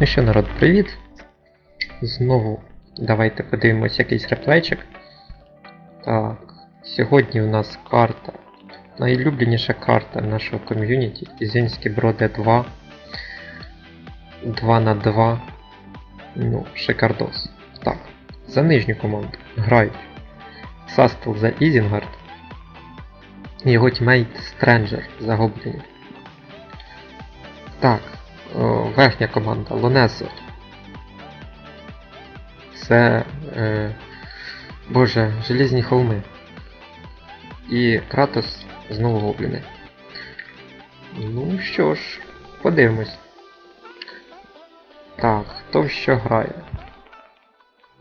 Ну що, народ, привіт! Знову давайте подивимось якийсь реплейчик. Так, сьогодні у нас карта. Найлюбленіша карта нашого ком'юніті. Ізінські броди 2. 2 на 2. Ну, шикардос. Так, за нижню команду грають Састел за Ізінгард. Його тімейт Стренджер за Гоблінів. Верхня команда Лонезо. Це. Е, Боже, Желізні холми. І Кратос знову гобліни. Ну що ж, подивимось. Так, хто що грає?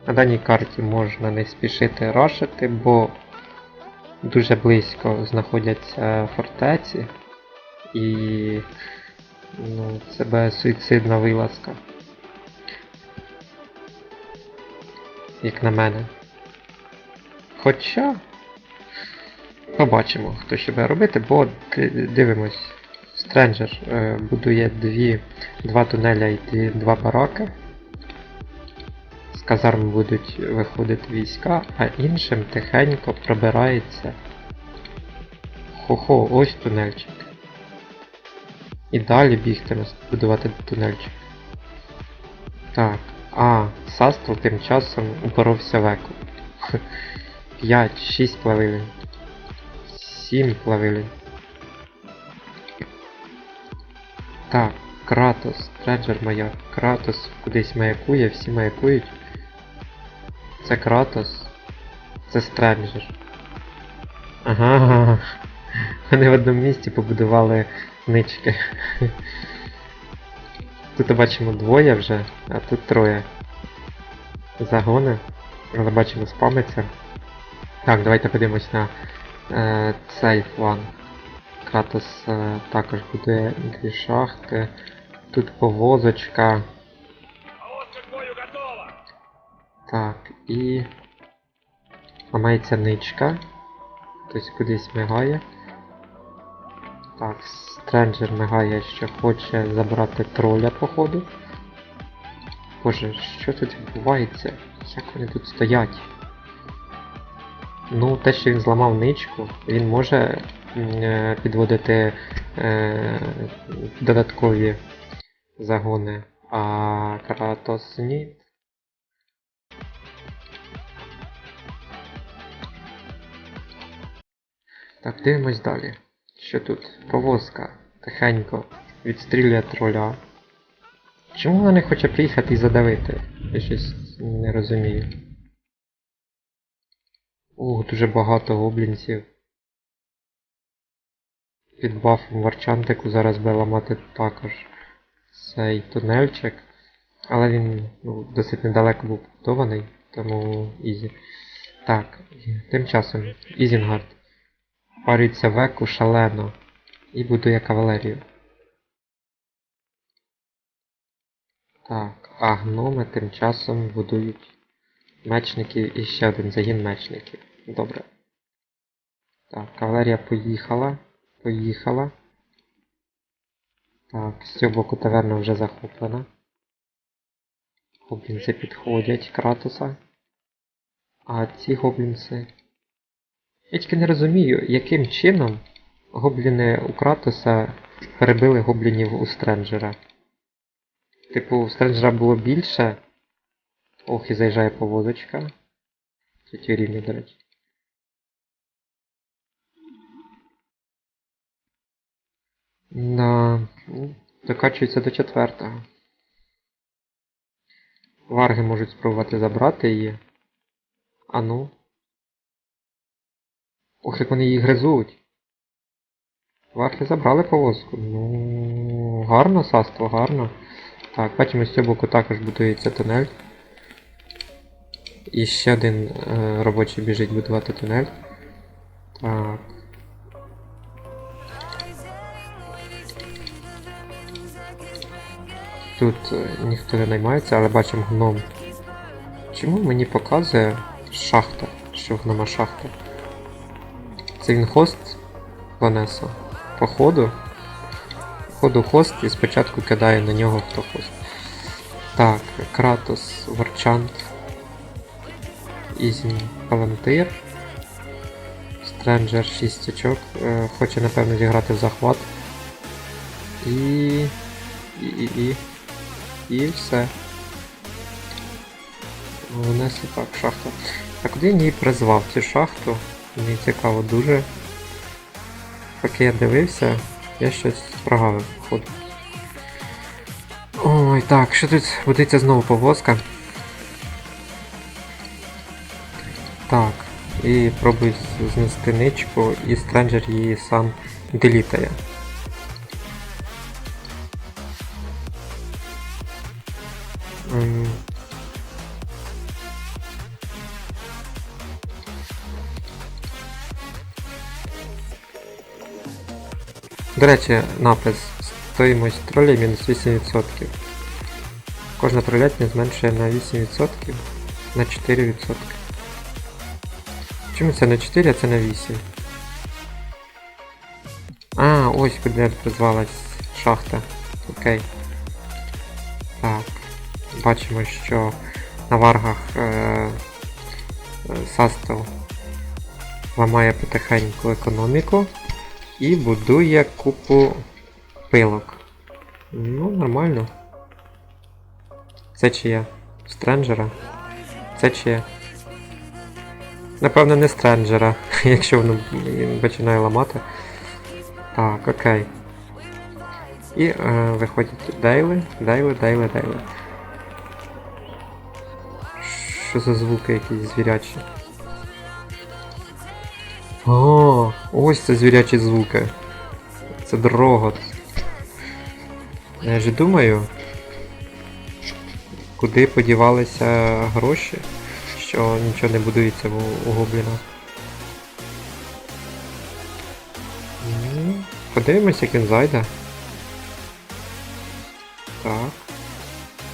На даній карті можна не спішити рашити, бо дуже близько знаходяться фортеці. І Ну, це буде суїцидна вилазка. Як на мене. Хоча. Побачимо, хто що буде робити, бо дивимось. Стренджер е, будує дві, два тунеля і дві, два бараки. З казарм будуть виходити війська, а іншим тихенько пробирається. Хо-хо, ось тунельчик. І далі бігтиме будувати тунельчик. Так. А, Састл тим часом упоровся в еку. 5, 6 плавилин. 7 плавилин. Так, Кратос, Треджер маяк. Кратос кудись маякує, всі маякують. Це Кратос. Це Стренджер. Ага. Вони в одному місці побудували нички. Тут бачимо двоє вже, а тут троє. Загони. Але бачимо спамиться. Так, давайте подивимось на е, цей фланг. Кратос е, також буде дві шахти. Тут повозочка. Так, і. Ламається ничка. Хтось кудись мигає. Так, Стренджер мигає, що хоче забрати троля, походу. Боже, що тут відбувається? Як вони тут стоять? Ну, те, що він зламав ничку, він може е, підводити е, додаткові загони, а Кратос ні. Так, дивимось далі. Що тут? Повозка тихенько відстрілює троля. Чому вона не хоче приїхати і задавити? Я щось не розумію. Ох, дуже багато гоблінців. Під бафом варчантику зараз буде ламати також цей тунельчик. Але він ну, досить недалеко був побудований, тому ізі. Так, тим часом Ізінгард париться в еку шалено і будує кавалерію. Так, а гноми тим часом будують мечників і ще один загін мечників. Добре. Так, кавалерія поїхала. Поїхала. Так, з цього боку таверна вже захоплена. Гоблінці підходять Кратоса. А ці гоблінці я тільки не розумію, яким чином гобліни у Кратоса перебили гоблінів у Стренджера. Типу, у Стренджера було більше. Ох, і заїжджає повозочка. Третій рівні, до речі. Да, ну, докачується до четвертого. Варги можуть спробувати забрати її. А ну. Ох, як вони її гризуть. Варти забрали повозку. Ну, гарно, саство, гарно. Так, бачимо, з цього боку також будується тунель. І ще один е, робочий біжить будувати тунель. Так. Тут е, ніхто не наймається, але бачимо гном. Чому мені показує шахта, що гнома шахта? Це він хост Ванесо. Походу. Походу хост і спочатку кидає на нього хто хост. Так, Кратос Варчант. Ізін Палантир. Стренджер 6 очок. Е, Хоче напевно зіграти в захват. І. І. І. І. І все. Внесли так, шахта. А куди я її призвав цю шахту? Мені цікаво дуже. Поки я дивився, я щось прогавив, походу. Ой, так, що тут будеться знову повозка? Так, і пробую знести ничку, і стренджер її сам делітає. До речі, напис стоїмость тролей мінус 8%. Кожна тролятня зменшує на 8% на 4%. Чому це не 4, а це на 8? А, ось куди призвалась шахта. Окей. Так. Бачимо, що на варгах е- е, Састел ламає потихеньку економіку і будує купу пилок. Ну, нормально. Це чиє? Стренджера? Це чиє? Напевно, не стренджера, якщо воно починає ламати. Так, окей. І е, виходять дейли, дейли, дейли, дейли. Що за звуки якісь звірячі? О, ось це звірячі звуки. Це дрогот. Я ж думаю, куди подівалися гроші, що нічого не будується у, гобліна. Подивимось, як він зайде. Так.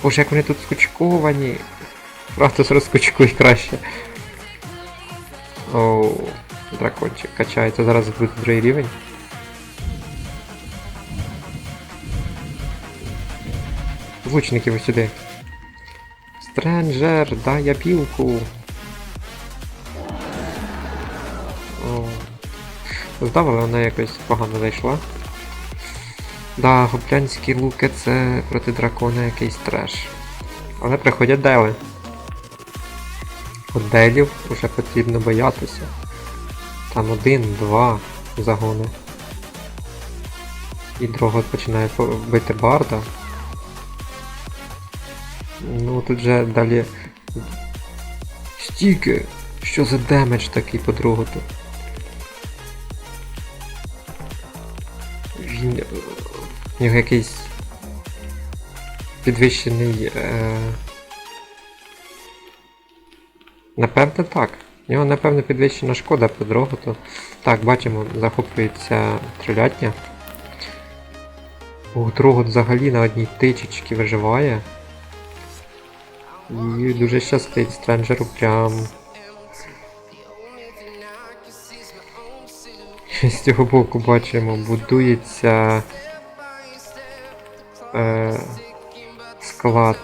Боже, як вони тут скучковані. Ратус розкучкуй краще. Оу, дракончик качається, зараз буде другий рівень. Лучників ось сюди. Стренджер, дай я білку. Здав, але вона якось погано зайшла. Да, гоблянські луки це проти дракона якийсь треш. Але приходять дели. От делів вже потрібно боятися. Там один, два загони. І Дрогот починає бити барда. Ну тут же далі. Стільки! Що за демедж такий по Дроготу? Він. е, В нього якийсь підвищений. Е... Напевне так. В нього, напевно, підвищена шкода по Дроготу. Так, бачимо, захоплюється тролятня. О, Дрогот взагалі на одній тичечці виживає. І дуже щастить стренджеру прям. З цього боку бачимо, будується е, склад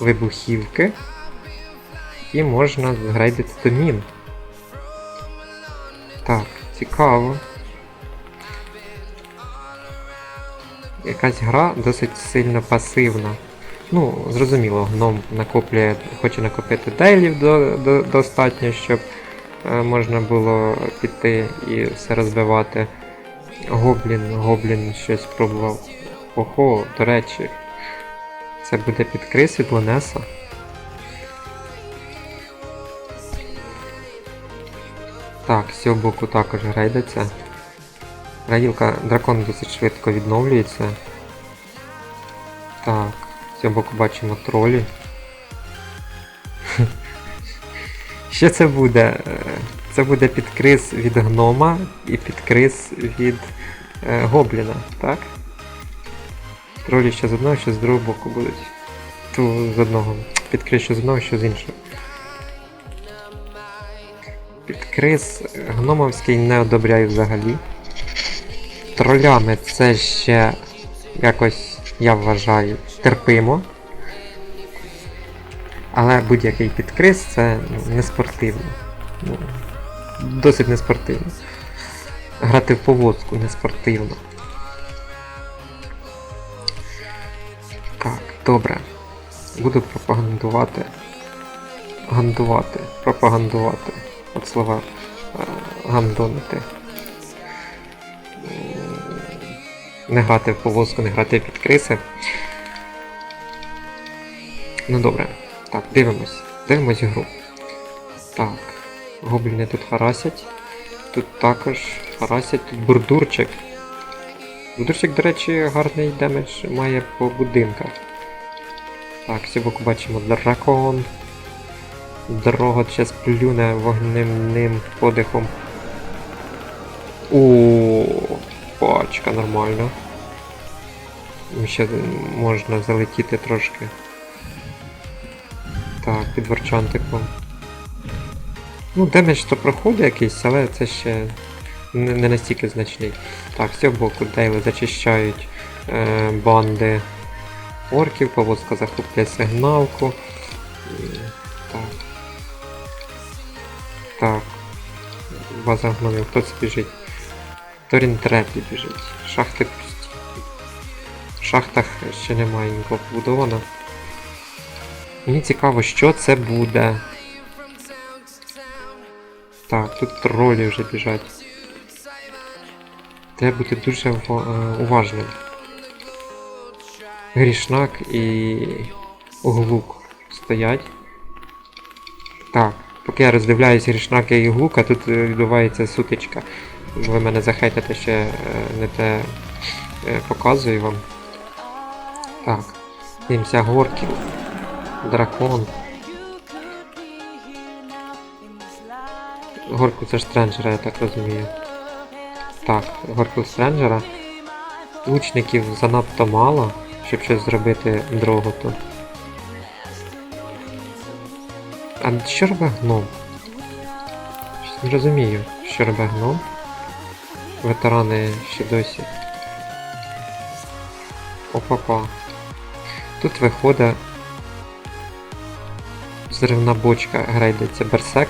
вибухівки. І можна згрейдити до мін. Так, цікаво. Якась гра досить сильно пасивна. Ну, зрозуміло, гном накоплює, хоче накопити дейлів до, до, достатньо, щоб е, можна було піти і все розбивати. Гоблін, гоблін щось пробував. Ого, до речі, це буде підкрис від Лонеса. Так, з цього боку також грейдиться. Грейділка дракон досить швидко відновлюється. Так, з цього боку бачимо тролі. Що це буде? Е, Це буде підкрис від гнома і підкрис від е, гобліна, так? Тролі що з одного, що з другого боку будуть. Ту з одного. Підкрис що з одного, що з іншого. Підкрис гномовський не одобряю взагалі. Тролями це ще якось, я вважаю, терпимо. Але будь-який підкрис це ну, не спортивно. Ну, досить не спортивно. Грати в повозку не спортивно. Так, добре. Буду пропагандувати. Гандувати. Пропагандувати. От слова е, гандонити. Не грати в повозку, не грати під криси. Ну добре. Так, дивимось. Дивимось гру. Так. Гобліни тут харасять. Тут також харасять. Тут бурдурчик. Бурдурчик, до речі, гарний демедж має по будинках. Так, сьогодні бачимо дракон. Дорога зараз плюне вогненним подихом. О, пачка нормально. Ще можна залетіти трошки. Так, під варчантиком. Ну, демедж то проходить якийсь, але це ще не, не настільки значний. Так, з цього боку Дейли зачищають е, банди орків, повозка захоплює сигналку. Так. База гномів, хто це біжить? Торін третій біжить. Шахти пусті. В шахтах ще немає нікого побудовано. Мені цікаво, що це буде. Так, тут тролі вже біжать. Треба бути дуже е, уважним. Грішнак і Углук стоять. Так, поки я роздивляюсь Грішнака і Углука, тут е, відбувається сутичка. Ви мене захейтите, ще е, не те е, показую вам. Так, дивимося горків. Дракон. Горку це Стренджера, я так розумію. Так, горку Стренджера. Лучників занадто мало, щоб щось зробити дроготу. А що робить гном? Не розумію, що робить гном. Ветерани ще досі. Опа-па. Тут виходить взривна бочка грейдиться берсек,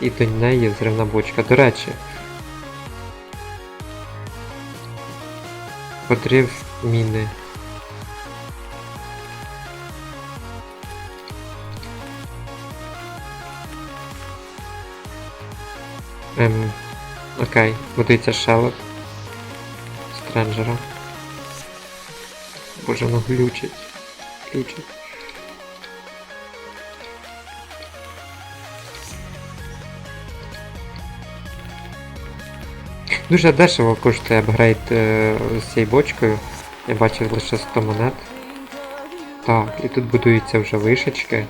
і до неї взривна бочка. До речі. Подрив міни. Ем, окей, будується шелеп. Стренджера. Боже, воно глючить. Глючить. Дуже дешево коштує апгрейд е, з цією бочкою. Я бачив лише 100 монет. Так, і тут будуються вже вишечки,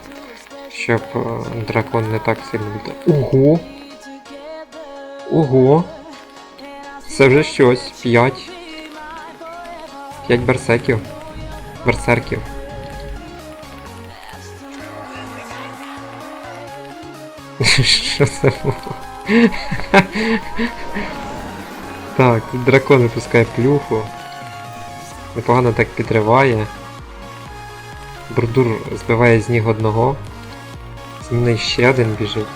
щоб е, дракон не так сильно від... Ого! Ого! Це вже щось. 5. 5 берсеків. Берсерків. Що це було? Так, дракон випускає плюху. Непогано так підриває. Бурдур збиває з ніг одного. З мною ще один біжить.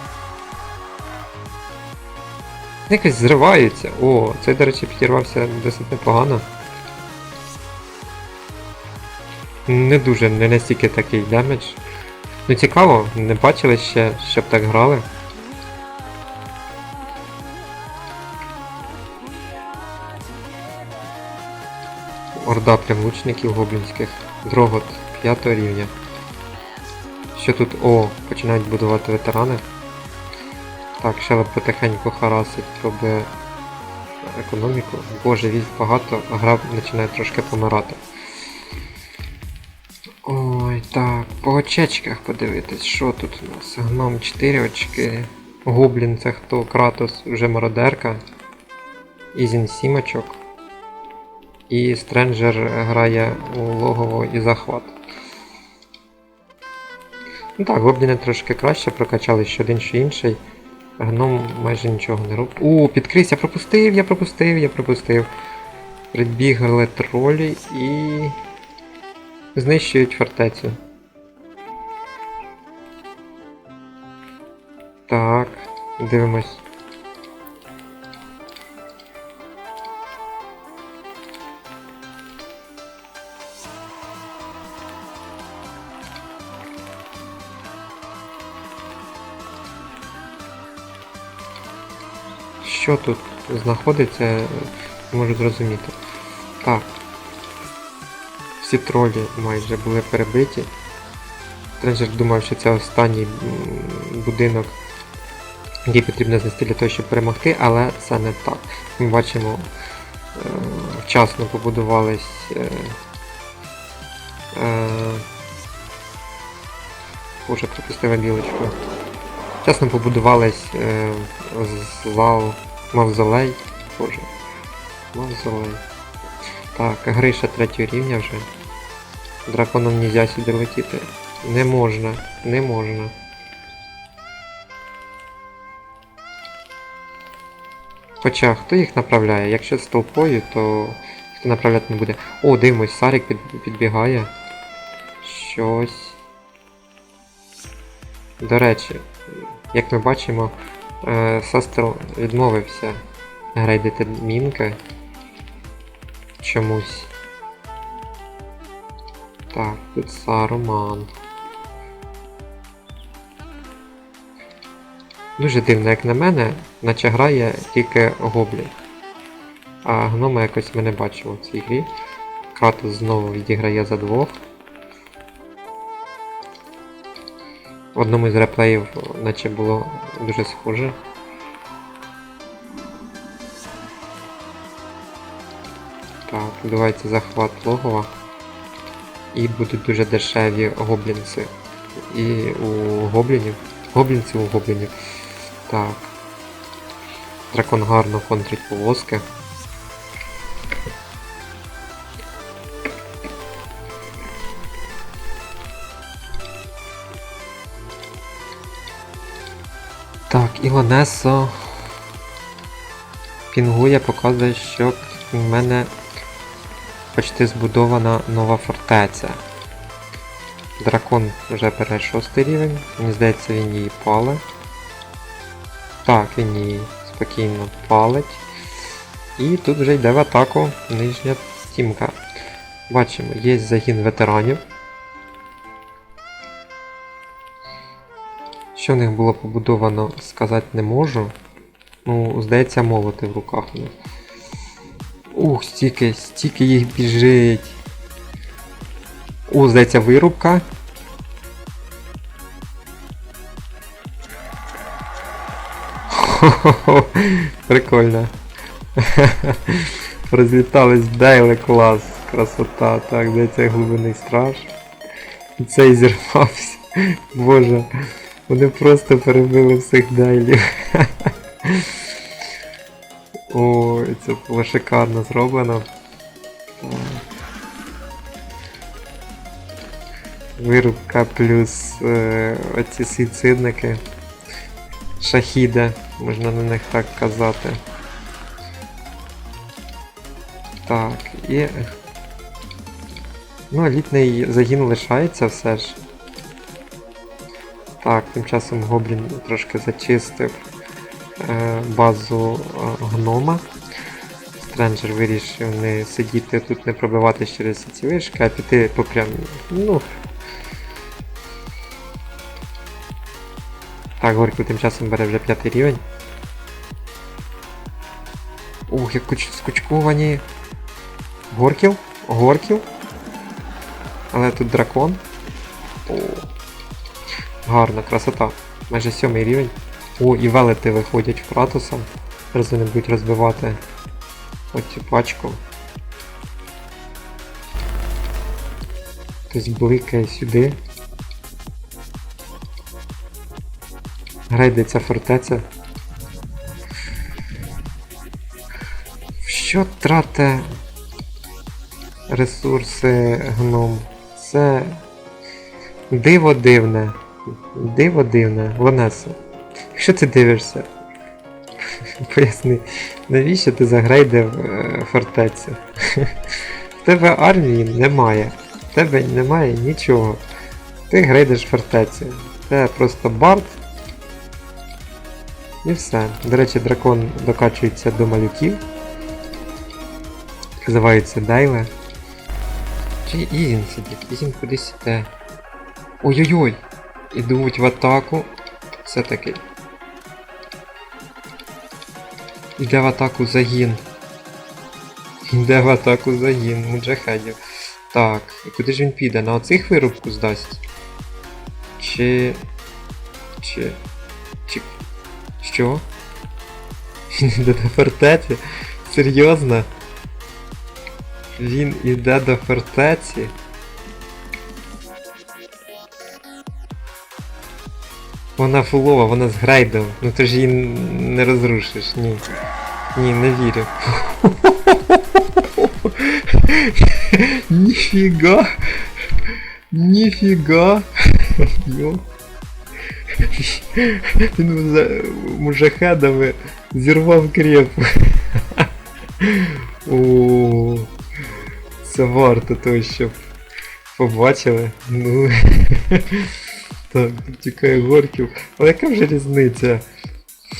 Якось зриваються. О, цей, до речі, підірвався досить непогано. Не дуже, не настільки такий демедж. Ну цікаво, не бачили ще, щоб так грали. Орда прям лучників гоблінських. Дрогот 5 рівня. Що тут? О, починають будувати ветерани. Так, Шелеп потихеньку харасить, пробує економіку. Боже, військ багато, а гра починає трошки помирати. Ой, так, по очечках подивитись, що тут у нас? Гном 4 очки. Гоблін це хто? Кратос вже мародерка. Ізін 7 очок. І Стренджер грає у логово і захват. Ну так, гобліни трошки краще прокачали, що один, що інший. Гном майже нічого не робить. О, підкрись, я пропустив, я пропустив, я пропустив. Прибігли тролі і... знищують фортецю. Так, дивимось. Що тут знаходиться, можу зрозуміти. Так. Всі тролі майже були перебиті. Тренджер думав, що це останній будинок, який потрібно знести для того, щоб перемогти, але це не так. Ми бачимо, е, вчасно побудувались е, е, Боже, пропустила білочку. Вчасно побудувались з- зал мавзолей. Боже. Мавзолей. Так, гриша третього рівня вже. Драконом нельзя сюди летіти. Не можна, не можна. Хоча хто їх направляє? Якщо з толпою, то хто направляти не буде. О, дивимось, Сарик під, підбігає. Щось. До речі, як ми бачимо, е, відмовився грейдити мінки. Чомусь. Так, тут Саруман. Дуже дивно, як на мене, наче грає тільки Гоблін. А гнома якось ми не бачимо в цій грі. Кратос знову відіграє за двох. В одному із реплеїв наче було дуже схоже. Так, відбувається захват логова. І будуть дуже дешеві гоблінці. І у гоблінів. Гоблінців у гоблінів. Так. Дракон гарно контрить повозки. Ілонесо пінгує, показує, що в мене почти збудована нова фортеця. Дракон вже бере шостий рівень, мені здається він її пале. Так, він її спокійно палить. І тут вже йде в атаку нижня стімка. Бачимо, є загін ветеранів. Що в них було побудовано, сказати не можу. Ну, здається, молоти в руках у них. Ух, стільки, стільки їх біжить. О, здається, вирубка. Хо-хо-хо, Прикольно. Розлітались Дейли клас, красота. Так, здається, глибинний страж. І цей зірвався. Боже. Вони просто перебили всіх дейлів. Ой, це було шикарно зроблено. Вирубка плюс е, оці суїцидники. Шахіда, можна на них так казати. Так, і. Ну, елітний загін лишається все ж. Тим часом Гоблін трошки зачистив е, базу е, гнома. Стренджер вирішив не сидіти тут, не пробиватись через ці вишки, а піти по прям. Ну. Так, Горький тим часом бере вже п'ятий рівень. Ух, як куч- скучковані. Горків? Горків? Але тут дракон. О. Гарна красота. Майже сьомий рівень. О, і велети виходять в Кратуса. Зараз вони будуть розбивати оцю пачку. Хтось бликає сюди. Грейдиться фортеця. Що трате ресурси гном? Це диво дивне. Диво дивне, Лонесо. Якщо ти дивишся, поясни, навіщо ти загрейдив е, фортецю? В тебе армії немає. В тебе немає нічого. Ти грейдиш фортецю. Це просто бард. І все. До речі, дракон докачується до малюків. Називається Дайле. Чи Ізін сидить? Ізін кудись іде. Ой-ой-ой! Ідуть в атаку. Все-таки. Іде в атаку загін. Іде в атаку загін, муджахедів. Так, і куди ж він піде? На оцих вирубку здасть? Чи. Чи. Чи. Що? Він іде до фортеці? Серйозно? Він іде до фортеці? Вона фулова, вона з грейдом. Ну ти ж її не розрушиш, ні. Ні, не вірю. Ніфіга. Ніфіга. Йо. Він за мужахедами зірвав крепу. О, це варто того, щоб побачили. Ну. Так, тікає горків. Але яка вже різниця?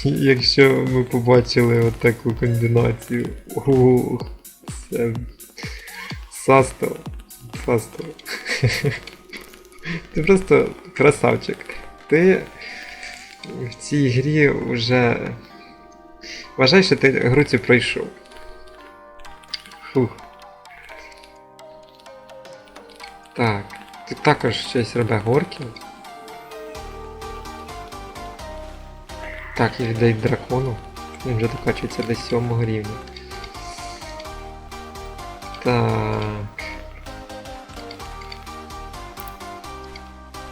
Якщо ми побачили отаку комбінацію. Ух, це Састов. Састов. Ти просто красавчик. Ти в цій грі вже. Вважай, що ти гру цю пройшов. Фух. Так, тут також щось робить горків. Так, і віддай дракону. Він вже докачується до сьомого рівня. Так.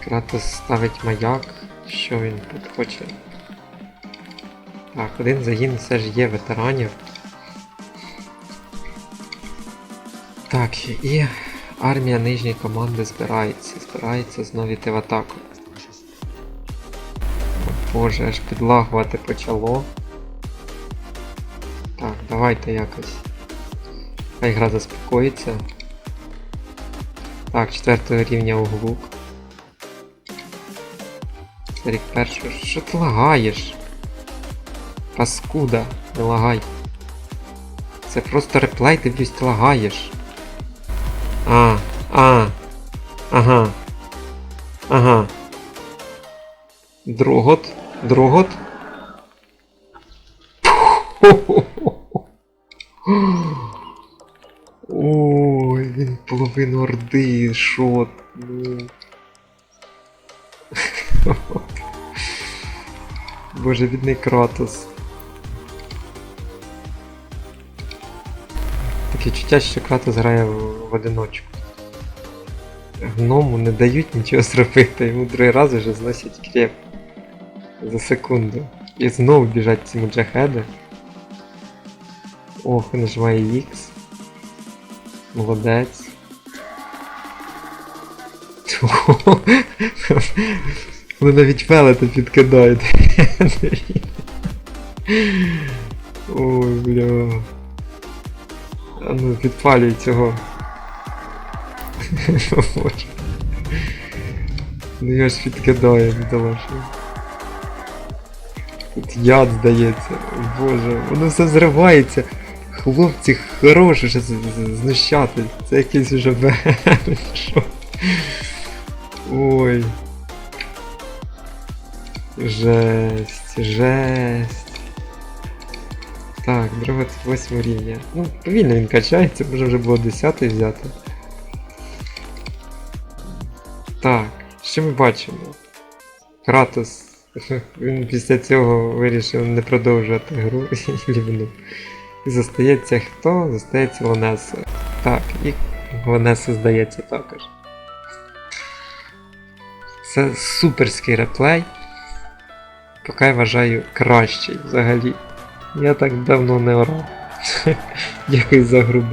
Кратос ставить маяк. Що він тут хоче? Так, один загін все ж є ветеранів. Так, і армія нижньої команди збирається. Збирається знову йти в атаку. Боже, аж підлагувати почало. Так, давайте якось. Хай гра заспокоїться. Так, четвертого рівня углук. Рік першого. Що ти лагаєш? Паскуда, не лагай. Це просто реплей, дивлюсь, ти лагаєш. А, а, ага. Ага. Другот, другот. Ой, він половину орди, шот. Ну. Боже, бідний Кратос. Таке чуття, що Кратос грає в, в одиночку. Гному не дають нічого зробити, йому другий раз вже зносять креп. За секунду. І знову біжать ці муджахеди. Ох, нажимає X. Молодець. Вони навіть велета підкидають. Ой, бля. А ну, підпалюй цього. Ну я ж підкидаю, бідолашний. Яд здається. Боже, воно все зривається. Хлопці хороші з- знущати. Це якийсь уже. Що? Ой. Жесть, жесть. Так, друга 8 рівня. Ну, повільно він качається, може вже було 10 взяти. Так, що ми бачимо? Кратос. Він після цього вирішив не продовжувати гру і лівнув. І зостається хто? Зостається Лонеса. Так, і Лонеса здається також. Це суперський реплей. Поки я вважаю кращий взагалі. Я так давно не орав. Дякую за гру.